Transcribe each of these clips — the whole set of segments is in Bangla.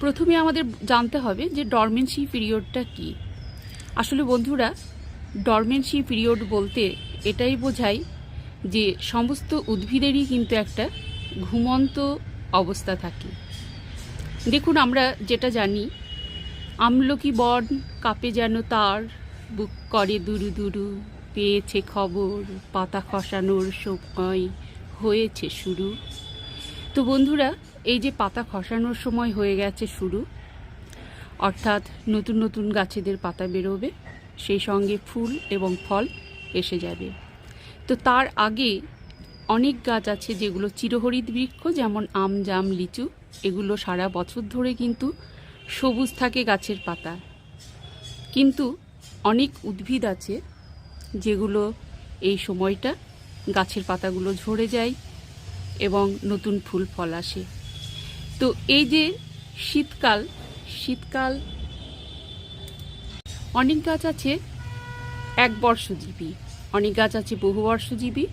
প্রথমে আমাদের জানতে হবে যে ডরমেন্সি পিরিয়ডটা কি। আসলে বন্ধুরা ডরমেন্সি পিরিয়ড বলতে এটাই বোঝায় যে সমস্ত উদ্ভিদেরই কিন্তু একটা ঘুমন্ত অবস্থা থাকে। দেখুন, আমরা যেটা জানি, আমলকি বন কাপে যেন তার, বুক করে দুরু দুরু, পেয়েছে খবর, পাতা খসানোর সময় হয়েছে শুরু। তো বন্ধুরা এই যে পাতা খসানোর সময় হয়ে গেছে শুরু, অর্থাৎ নতুন নতুন গাছেদের পাতা বেরোবে, সেই সঙ্গে ফুল এবং ফল এসে যাবে। তো তার আগে অনেক গাছ আছে যেগুলো চিরহরিত বৃক্ষ, যেমন আম, জাম, লিচু, এগুলো সারা বছর ধরে কিন্তু সবুজ থাকে গাছের পাতা। কিন্তু অনেক উদ্ভিদ আছে যেগুলো এই সময়টা গাছের পাতাগুলো ঝরে যায় এবং নতুন ফুল ফল আসে। তো এই যে শীতকাল শীতকাল, অনেক গাছ আছে এক বর্ষজীবী, অনেক গাছ আছে বহু বর্ষজীবী।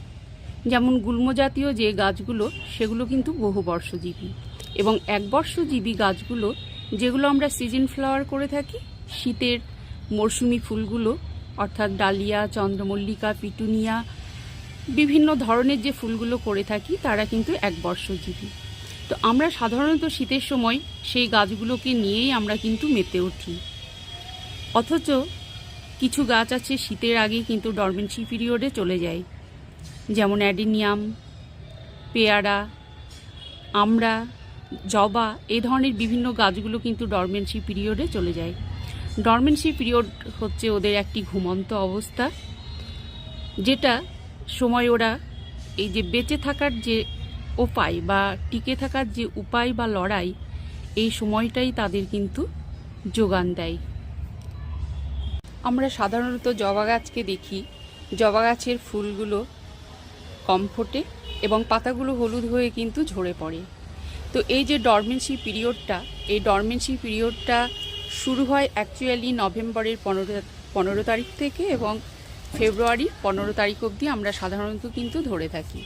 যেমন গুল্ম জাতীয় যে গাছগুলো, সেগুলো কিন্তু বহু বর্ষজীবী। এবং এক বর্ষজীবী গাছগুলো, যেগুলো আমরা সিজন ফ্লাওয়ার করে থাকি, শীতের মরশুমি ফুলগুলো, অর্থাৎ ডালিয়া, চন্দ্রমল্লিকা, পিটুনিয়া, বিভিন্ন ধরনের যে ফুলগুলো করে থাকি, তারা কিন্তু এক বর্ষজীবী। তো আমরা সাধারণত শীতের সময় সেই গাছগুলোকে নিয়েই আমরা কিন্তু মেতে উঠি। অথচ কিছু গাছ আছে শীতের আগে কিন্তু ডরমেন্সি পিরিয়ডে চলে যায়। যেমন অ্যাডিনিয়াম, পেয়ারা, আমরা, জবা এই ধরনের বিভিন্ন গাছগুলো কিন্তু ডরমেন্সি পিরিয়ডে চলে যায়। ডরমেন্সি পিরিয়ড হচ্ছে ওদের একটি ঘুমন্ত অবস্থা, যেটা সময় ওরা এই যে বেঁচে থাকার যে উপায় বা টিকে থাকার যে উপায় বা লড়াই, এই সময়টাই তাদের কিন্তু যোগান দেয়। আমরা সাধারণত জবা গাছকে দেখি। জবা গাছের ফুলগুলো কম ফোটে এবং পাতাগুলো হলুদ হয়ে কিন্তু ঝরে পড়ে। তো এই যে ডরমেন্সি পিরিয়ডটা, এই ডরমেন্সি পিরিয়ডটা শুরু হয় অ্যাকচুয়ালি নভেম্বরের পনেরো পনেরো তারিখ থেকে এবং ফেব্রুয়ারির পনেরো তারিখ অবধি আমরা সাধারণত কিন্তু ধরে থাকি।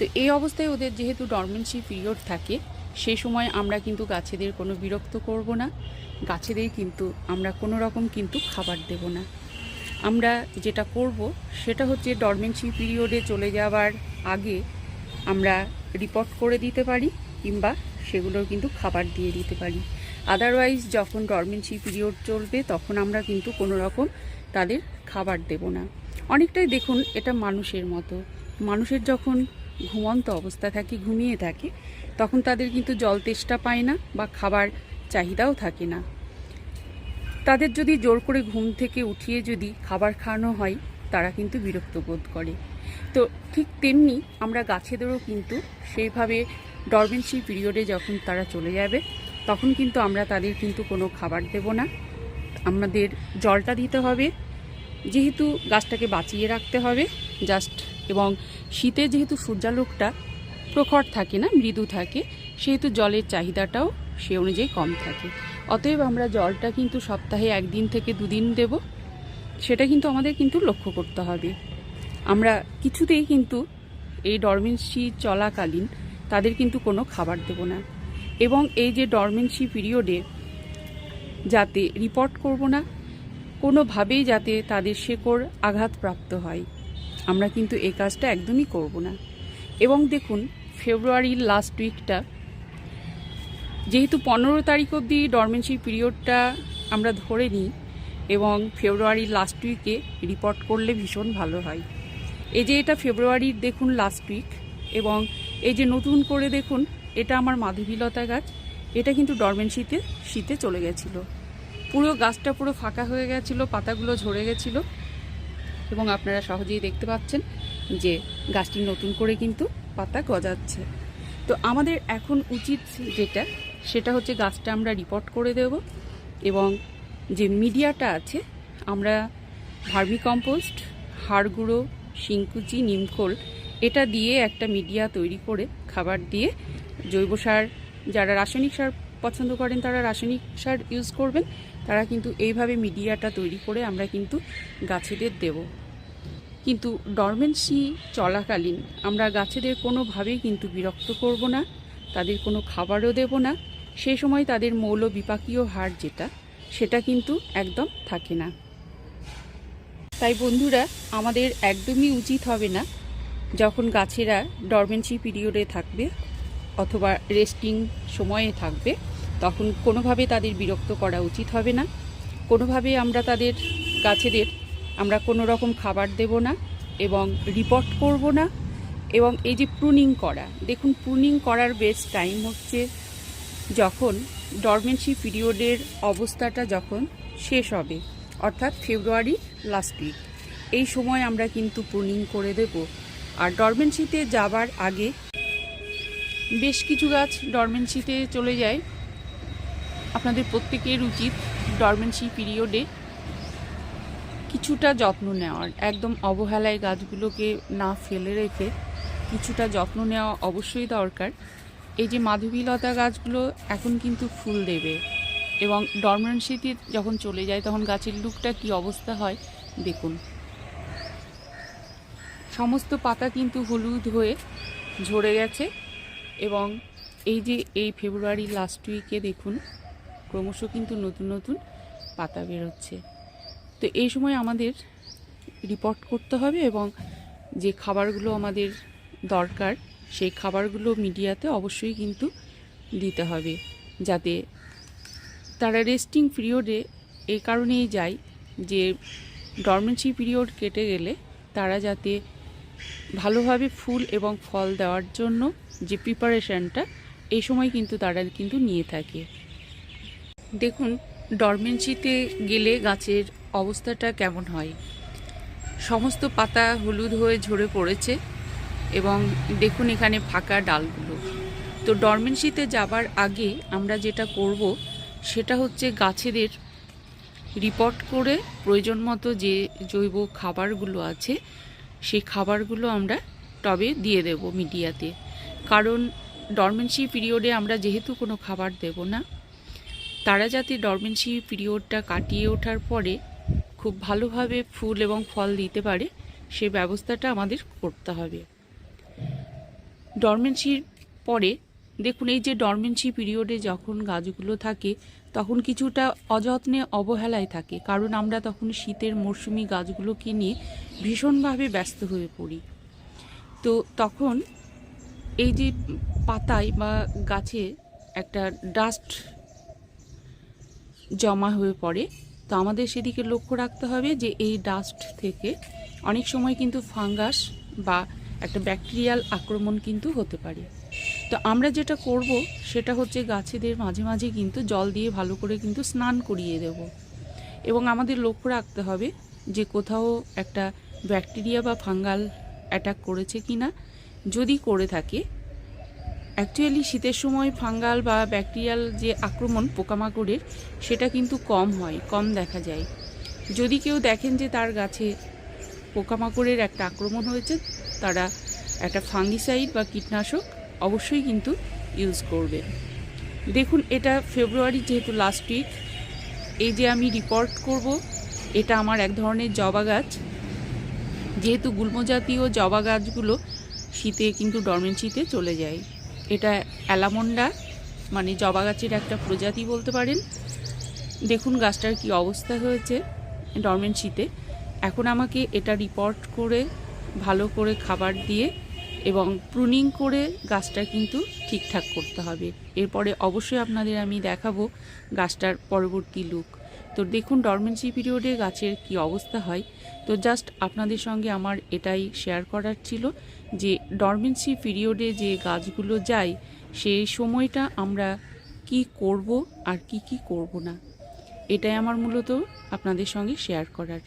তো এই অবস্থায় ওদের যেহেতু ডরমেন্সি পিরিয়ড থাকে, সেই সময় আমরা কিন্তু গাছেদের কোনো বিরক্ত করব না। গাছেদের কিন্তু আমরা কোনো রকম কিন্তু খাবার দেব না। আমরা যেটা করব সেটা হচ্ছে ডরমেন্সি পিরিয়ডে চলে যাওয়ার আগে আমরা রিপোর্ট করে দিতে পারি কিংবা সেগুলোর কিন্তু খাবার দিয়ে দিতে পারি। আদারওয়াইজ যখন ডরমেন্সি পিরিয়ড চলবে তখন আমরা কিন্তু কোনো রকম তাদের খাবার দেব না। অনেকটাই দেখুন এটা মানুষের মতো। মানুষের যখন ঘুমন্ত অবস্থা থাকে, ঘুমিয়ে থাকে, তখন তাদের কিন্তু জল তেষ্টা পায় না বা খাবার চাহিদাও থাকে না। তাদের যদি জোর করে ঘুম থেকে উঠিয়ে যদি খাবার খাওয়ানো হয়, তারা কিন্তু বিরক্ত বোধ করে। তো ঠিক তেমনি আমরা গাছেদেরও কিন্তু সেইভাবে ডরমেন্সি পিরিয়ডে যখন তারা চলে যাবে, তখন কিন্তু আমরা তাদের কিন্তু কোনো খাবার দেব না। আমাদের জলটা দিতে হবে, যেহেতু গাছটাকে বাঁচিয়ে রাখতে হবে জাস্ট এবং শীতে যেহেতু সূর্যালোকটা প্রখর থাকে না, মৃদু থাকে, সেহেতু জলের চাহিদাটাও সে অনুযায়ী কম থাকে। অতএব আমরা জলটা কিন্তু সপ্তাহে একদিন থেকে দুদিন দেব, সেটা কিন্তু আমাদের কিন্তু লক্ষ্য করতে হবে। আমরা কিছুতেই কিন্তু এই ডরমেন্সি চলাকালীন তাদের কিন্তু কোনো খাবার দেব না। এবং এই যে ডরমেন্সি পিরিয়ডে যাতে রিপোর্ট করব না, কোনোভাবেই যাতে তাদের শেকড় আঘাতপ্রাপ্ত হয়। আমরা কিন্তু এই কাজটা একদমই করব না। এবং দেখুন, ফেব্রুয়ারির লাস্ট উইকটা যেহেতু পনেরো তারিখ অবধি ডরমেন্সি পিরিয়ডটা আমরা ধরে নিই এবং ফেব্রুয়ারির লাস্ট উইকে রিপোর্ট করলে ভীষণ ভালো হয়। এই যে এটা ফেব্রুয়ারির দেখুন লাস্ট উইক এবং এই যে নতুন করে দেখুন, এটা আমার মাধবীলতা গাছ, এটা কিন্তু ডরমেন্সিতে শীতে চলে গেছিল। পুরো গাছটা পুরো ফাঁকা হয়ে গেছিল, পাতাগুলো ঝরে গেছিল এবং আপনারা সহজেই দেখতে পাচ্ছেন যে গাছটি নতুন করে কিন্তু পাতা গজাচ্ছে। তো আমাদের এখন উচিত যেটা, সেটা হচ্ছে গাছটা আমরা রিপোর্ট করে দেব এবং যে মিডিয়াটা আছে, আমরা ভার্মি কম্পোস্ট হাড় গুঁড়ো শিংকুচি, নিমখোল, এটা দিয়ে একটা মিডিয়া তৈরি করে খাবার দিয়ে জৈব সার, যারা রাসায়নিক সার পছন্দ করেন তারা রাসায়নিক সার ইউজ করবেন, তারা কিন্তু এইভাবে মিডিয়াটা তৈরি করে আমরা কিন্তু গাছেদের দেব। কিন্তু ডরমেন্সি চলাকালীন আমরা গাছেদের কোনোভাবেই কিন্তু বিরক্ত করব না, তাদের কোনো খাবারও দেব না সেই সময় তাদের মৌল বিপাকীয় হার যেটা, সেটা কিন্তু একদম থাকে না। তাই বন্ধুরা, আমাদের একদমই উচিত হবে না যখন গাছেরা ডরমেন্সি পিরিয়ডে থাকবে অথবা রেস্টিং সময়ে থাকবে তখন কোনোভাবে তাদের বিরক্ত করা উচিত হবে না। কোনোভাবে আমরা তাদের, গাছেদের, আমরা কোনো রকম খাবার দেব না এবং রিপোর্ট করব না এবং এই যে প্রুনিং করা, দেখুন প্রুনিং করার বেস্ট টাইম হচ্ছে যখন ডরমেন্সি পিরিয়ডের অবস্থাটা যখন শেষ হবে, অর্থাৎ ফেব্রুয়ারি লাস্ট উইক এই সময় আমরা কিন্তু প্রুনিং করে দেব। আর ডরমেন্সিতে যাবার আগে বেশ কিছু গাছ ডরমেন্সিতে চলে যায়। আপনাদের প্রত্যেকের উচিত ডরমেন্সি পিরিয়ডে কিছুটা যত্ন নেওয়ার। একদম অবহেলায় গাছগুলোকে না ফেলে রেখে কিছুটা যত্ন নেওয়া অবশ্যই দরকার। এই যে মাধবীলতা গাছগুলো এখন কিন্তু ফুল দেবে এবং ডরমেন্সিতে যখন চলে যায় তখন গাছের লুকটা কি অবস্থা হয় দেখুন। সমস্ত পাতা কিন্তু হলুদ হয়ে ঝরে গেছে এবং এই যে এই ফেব্রুয়ারি লাস্ট উইকে দেখুন ক্রমশ কিন্তু নতুন নতুন পাতা বেরোচ্ছে। তো এই সময় আমাদের রিপোর্ট করতে হবে এবং যে খাবারগুলো আমাদের দরকার, সেই খাবারগুলো মিডিয়াতে অবশ্যই কিন্তু দিতে হবে যাতে তারা রেস্টিং পিরিয়ডে এই কারণেই যায় যে ডরমেন্সি পিরিয়ড কেটে গেলে তারা যাতে ভালোভাবে ফুল এবং ফল দেওয়ার জন্য যে প্রিপারেশনটা এই সময় কিন্তু তারা কিন্তু নিয়ে থাকে। দেখুন, ডরমেন্সিতে গেলে গাছের অবস্থাটা কেমন হয়? সমস্ত পাতা হলুদ হয়ে ঝরে পড়েছে এবং দেখুন এখানে ফাঁকা ডালগুলো। তো ডরমেন্সিতে যাবার আগে আমরা যেটা করব, সেটা হচ্ছে গাছেদের রিপোর্ট করে প্রয়োজন মতো যে জৈব খাবারগুলো আছে, সেই খাবারগুলো আমরা টবে দিয়ে দেব মিডিয়াতে। কারণ ডরমেন্সি পিরিয়ডে আমরা যেহেতু কোনো খাবার দেব না তারা যাতে ডরমেন্সি পিরিয়ডটা কাটিয়ে ওঠার পরে খুব ভালোভাবে ফুল এবং ফল দিতে পারে, সে ব্যবস্থাটা আমাদের করতে হবে। ডরমেন্সির পরে দেখুন, এই যে ডরমেন্সি পিরিয়ডে যখন গাছগুলো থাকে, তখন কিছুটা অযত্নে অবহেলায় থাকে, কারণ আমরা তখন শীতের মরশুমি গাছগুলোকে নিয়ে ভীষণভাবে ব্যস্ত হয়ে পড়ি। তো তখন এই যে পাতায় বা গাছে একটা ডাস্ট জমা হয়ে পড়ে। তো আমাদের সেদিকে লক্ষ্য রাখতে হবে যে এই ডাস্ট থেকে অনেক সময় কিন্তু ফাঙ্গাস বা একটা ব্যাকটেরিয়াল আক্রমণ কিন্তু হতে পারে। তো আমরা যেটা করব সেটা হচ্ছে গাছেদের মাঝে মাঝে কিন্তু জল দিয়ে ভালো করে কিন্তু স্নান করিয়ে দেব। এবং আমাদের লক্ষ্য রাখতে হবে যে কোথাও একটা ব্যাকটেরিয়া বা ফাঙ্গাল অ্যাটাক করেছে কি না যদি করে থাকে অ্যাকচুয়ালি শীতের সময় ফাঙ্গাল বা ব্যাকটেরিয়াল যে আক্রমণ পোকামাকড়ের, সেটা কিন্তু কম হয়, কম দেখা যায়। যদি কেউ দেখেন যে তার গাছে পোকামাকড়ের একটা আক্রমণ হয়েছে, তারা একটা ফাঙ্গিসাইড বা কীটনাশক অবশ্যই কিন্তু ইউজ করবে। দেখুন, এটা ফেব্রুয়ারি যেহেতু লাস্ট উইক এই যে আমি রিপোর্ট করব, এটা আমার এক ধরনের জবা গাছ। যেহেতু গুল্মজাতীয় জবা গাছগুলো শীতে কিন্তু ডরমেন্সিতে চলে যায়। এটা অ্যালামন্ডা মানে জবা গাছের একটা প্রজাতি বলতে পারেন। দেখুন গাছটার কি অবস্থা হয়েছে ডরমেন্ট ডরমেন্সিতে এখন আমাকে এটা রিপোর্ট করে, ভালো করে খাবার দিয়ে এবং প্রুনিং করে গাছটা কিন্তু ঠিকঠাক করতে হবে। এরপরে অবশ্যই আপনাদের আমি দেখাবো গাছটার পরবর্তী লুক তো দেখুন, ডরমেন্সি পিরিয়ডে গাছের কি অবস্থা হয়। তো জাস্ট আপনাদের সঙ্গে আমার এটাই শেয়ার করার ছিল যে, ডরমেন্সি পিরিয়ডে যে গাছগুলো যায় সেই সময়টা আমরা কি করব আর কি কি করব না? এটাই আমার মূলত আপনাদের সঙ্গে শেয়ার করার।